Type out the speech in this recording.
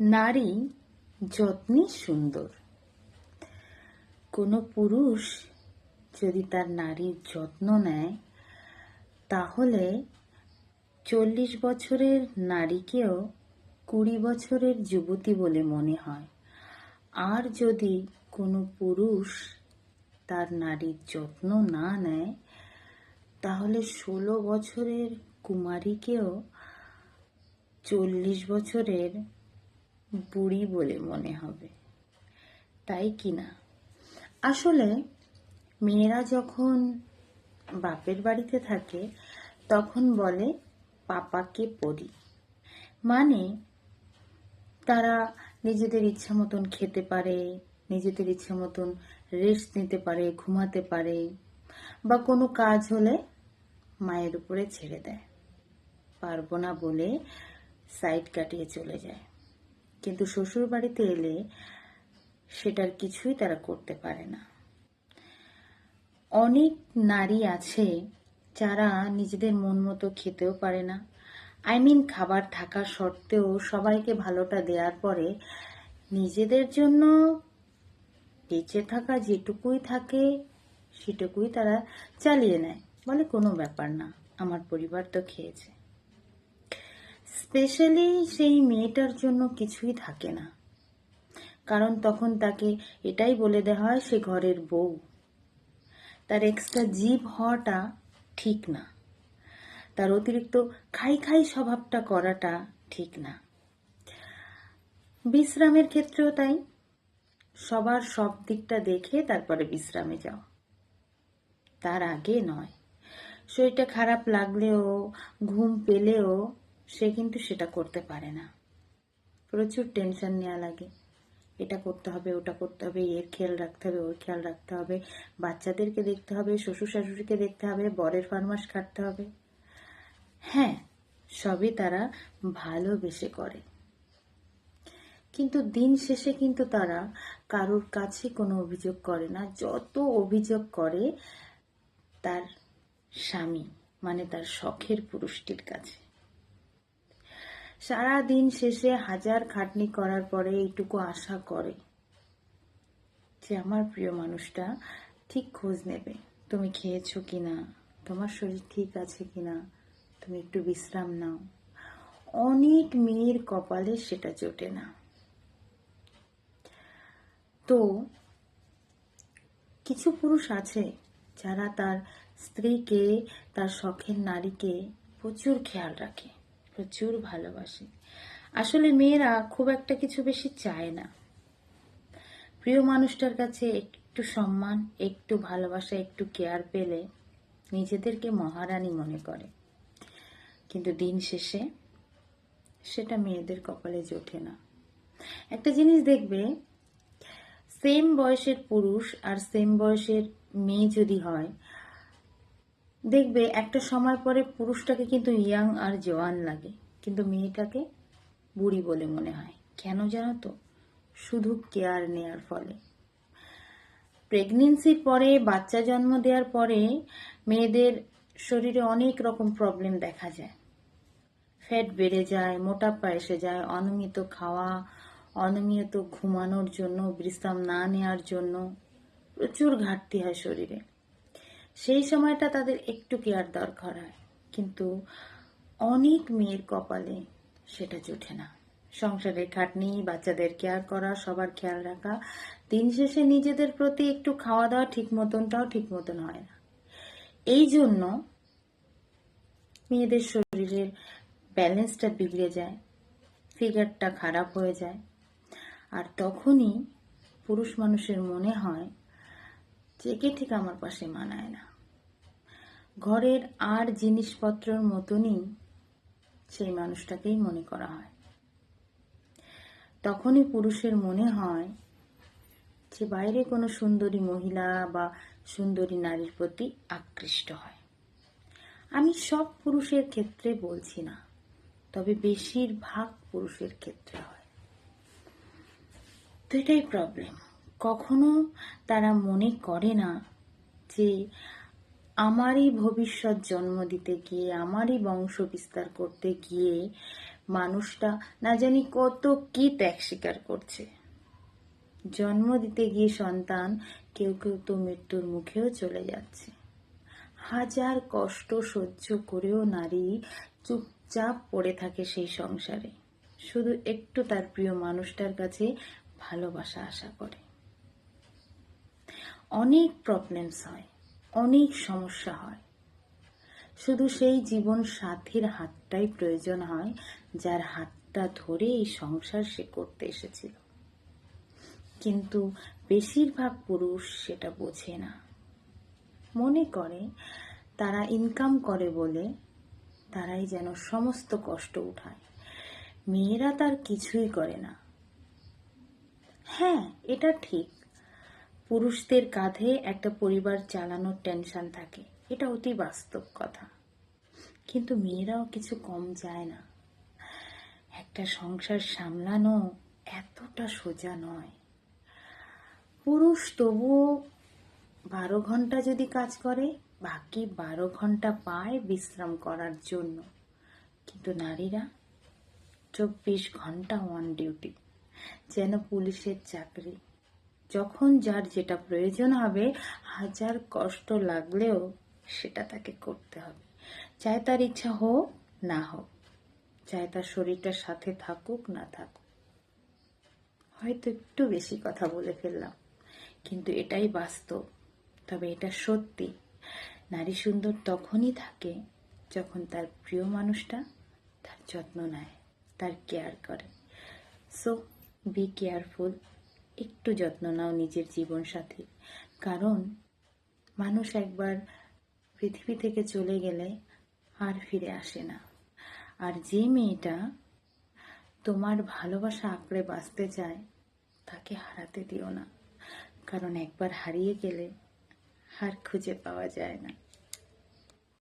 নারী যত্নে সুন্দর। কোনো পুরুষ যদি তার নারীর যত্ন নেয়, তাহলে চল্লিশ বছরের নারীকেও কুড়ি বছরের যুবতী বলে মনে হয়। আর যদি কোনো পুরুষ তার নারীর যত্ন না নেয়, তাহলে ষোলো বছরের কুমারীকেও চল্লিশ বছরের বুড়ি বলে মনে হবে। তাই কি না? আসলে মেয়েরা যখন বাপের বাড়িতে থাকে, তখন বলে পাপাকে পড়ি মানে তারা নিজেদের ইচ্ছা মতন খেতে পারে, নিজেদের ইচ্ছা মতন রেস্ট নিতে পারে, ঘুমাতে পারে বা কোনো কাজ হলে মায়ের উপরে ছেড়ে দেয়। পারব না বলে সাইড কাটিয়ে চলে যায়। কিন্তু শ্বশুর বাড়িতে এলে সেটার কিছুই তারা করতে পারে না। অনেক নারী আছে যারা নিজেদের মন মতো খেতেও পারে না। আই মিন খাবার থাকা সত্ত্বেও সবাইকে ভালোটা দেওয়ার পরে নিজেদের জন্য বেঁচে থাকা যেটুকুই থাকে সেটুকুই তারা চালিয়ে নেয়। বলে কোনো ব্যাপার না, আমার পরিবার তো খেয়েছে। স্পেশালি সেই মেয়েটার জন্য কিছুই থাকে না। কারণ তখন তাকে এটাই বলে দেওয়া হয়, সে ঘরের বউ। তার এক্সট্রা জীব হওয়াটা ঠিক না। তার অতিরিক্ত খাই খাই স্বভাবটা করাটা ঠিক না। বিশ্রামের ক্ষেত্রেও তাই। সবার সব দিকটা দেখে তারপরে বিশ্রামে যাও। তার আগে নয়। শরীরটা খারাপ লাগলেও, ঘুম পেলেও সে কিন্তু সেটা করতে পারে না। প্রচুর টেনশন নেওয়া লাগে। এটা করতে হবে, ওটা করতে হবে, এর খেয়াল রাখতে হবে, ওর খেয়াল রাখতে হবে। বাচ্চাদেরকে দেখতে হবে শ্বশুর শাশুড়িকে দেখতে হবে, বরের ফারমাস খাটতে হবে। হ্যাঁ সবই তারা ভালোবেসে করে। কিন্তু দিন শেষে কিন্তু তারা কারোর কাছে কোনো অভিযোগ করে না। যত অভিযোগ করে তার স্বামী মানে তার শখের পুরুষটির কাছে। সারা দিন শেষে হাজার খাটনি করার পরে এইটুকু আশা করে যে আমার প্রিয় মানুষটা ঠিক খোঁজ নেবে। তুমি খেয়েছো কি না তোমার শরীর ঠিক আছে কি না তুমি একটু বিশ্রাম নাও। অনেক মেয়ের কপালে সেটা জোটে না। তো কিছু পুরুষ আছে যারা তার স্ত্রীকে, তার শখের নারীকে প্রচুর খেয়াল রাখে। প্রচুর ভালোবাসে। আসলে মেয়েরা খুব একটা কিছু বেশি চায় না। প্রিয় মানুষটার কাছে একটু সম্মান, একটু ভালোবাসা, একটু কেয়ার পেলে নিজেদেরকে মহারানী মনে করে। কিন্তু দিন শেষে সেটা মেয়েদের কপালে জোটে না। একটা জিনিস দেখবে সেম বয়সের পুরুষ আর সেম বয়সের মেয়ে যদি হয় দেখবে একটা সময় পরে পুরুষটাকে কিন্তু ইয়াং আর জওয়ান লাগে। কিন্তু মেয়েটাকে বুড়ি বলে মনে হয়। কেন জানো তো? শুধু কেয়ার নেয়ার ফলে। প্রেগনেন্সির পরে, বাচ্চা জন্ম দেওয়ার পরে মেয়েদের শরীরে অনেক রকম প্রবলেম দেখা যায়। ফ্যাট বেড়ে যায় মোটাপা এসে যায়, অনিয়মিত খাওয়া, অনিয়মিত ঘুমানোর জন্য, বিশ্রাম না নেওয়ার জন্য প্রচুর ঘাটতি হয় শরীরে। সেই সময়টা তাদের একটু কেয়ার দরকার হয়? কিন্তু অনেক মেয়ের কপালে সেটা জোটে না। সংসারের খাটনি, বাচ্চাদের কেয়ার করা, সবার খেয়াল রাখা, দিন শেষে নিজেদের প্রতি একটু খাওয়া দাওয়া ঠিক মতনটাও ঠিক মতন হয় না। এই জন্য মেয়েদের শরীরের ব্যালেন্সটা বিগড়ে যায় ফিগারটা খারাপ হয়ে যায়। আর তখনই পুরুষ মানুষের মনে হয় যে কে ঠিক আমার পাশে মানায় না। ঘরের আর জিনিসপত্রের মতনই সেই মানুষটাকেই মনে করা হয়। তখনই পুরুষের মনে হয় যে বাইরে কোনো সুন্দরী মহিলা বা সুন্দরী নারীর প্রতি আকৃষ্ট হয়। আমি সব পুরুষের ক্ষেত্রে বলছি না, তবে বেশিরভাগ পুরুষের ক্ষেত্রে হয়। তো এটাই প্রবলেম কখনো তারা মনে করে না যে আমারই ভবিষ্যৎ জন্ম দিতে গিয়ে, আমারই বংশ বিস্তার করতে গিয়ে মানুষটা না জানি কত কি ত্যাগ স্বীকার করছে। জন্ম দিতে গিয়ে সন্তান, কেউ কেউ তো মৃত্যুর মুখেও চলে যাচ্ছে। হাজার কষ্ট সহ্য করেও নারী চুপচাপ পড়ে থাকে সেই সংসারে। শুধু একটু তার প্রিয় মানুষটার কাছে ভালোবাসা আশা করে। অনেক প্রবলেমস হয়। অনেক সমস্যা হয়। শুধু সেই জীবন সাথীর হাতটাই প্রয়োজন হয়, যার হাতটা ধরে এই সংসার সে করতে এসেছিল। কিন্তু বেশিরভাগ পুরুষ সেটা বোঝে না। মনে করে, তারা ইনকাম করে বলে তারাই যেন সমস্ত কষ্ট উঠায়। মেয়েরা তার কিছুই করে না। হ্যাঁ এটা ঠিক। পুরুষদের কাঁধে একটা পরিবার চালানোর টেনশন থাকে। এটা অতি বাস্তব কথা। কিন্তু মেয়েরাও কিছু কম যায় না। একটা সংসার সামলানো এতটা সোজা নয়। পুরুষ তবুও বারো ঘণ্টা যদি কাজ করে, বাকি বারো ঘণ্টা পায় বিশ্রাম করার জন্য। কিন্তু নারীরা চব্বিশ ঘণ্টা অন ডিউটি যেন পুলিশের চাকরি যখন যার যেটা প্রয়োজন হবে, হাজার কষ্ট লাগলেও সেটা তাকে করতে হবে। চাই তার ইচ্ছা হোক, না হোক। চাই তার শরীরটা সাথে থাকুক, না থাকুক। হয়তো একটু বেশি কথা বলে ফেললাম, কিন্তু এটাই বাস্তব। তবে এটা সত্যি। নারী সুন্দর তখনই থাকে যখন তার প্রিয় মানুষটা তার যত্ন নেয়, তার কেয়ার করে। সো বি কেয়ারফুল একটু যত্ন নাও নিজের জীবন সাথী। কারণ মানুষ একবার পৃথিবী থেকে চলে গেলে আর ফিরে আসে না। আর যে মেয়েটা তোমার ভালোবাসা আঁকড়ে বাঁচতে চায়, তাকে হারাতে দিও না। কারণ একবার হারিয়ে গেলে হার খুঁজে পাওয়া যায় না।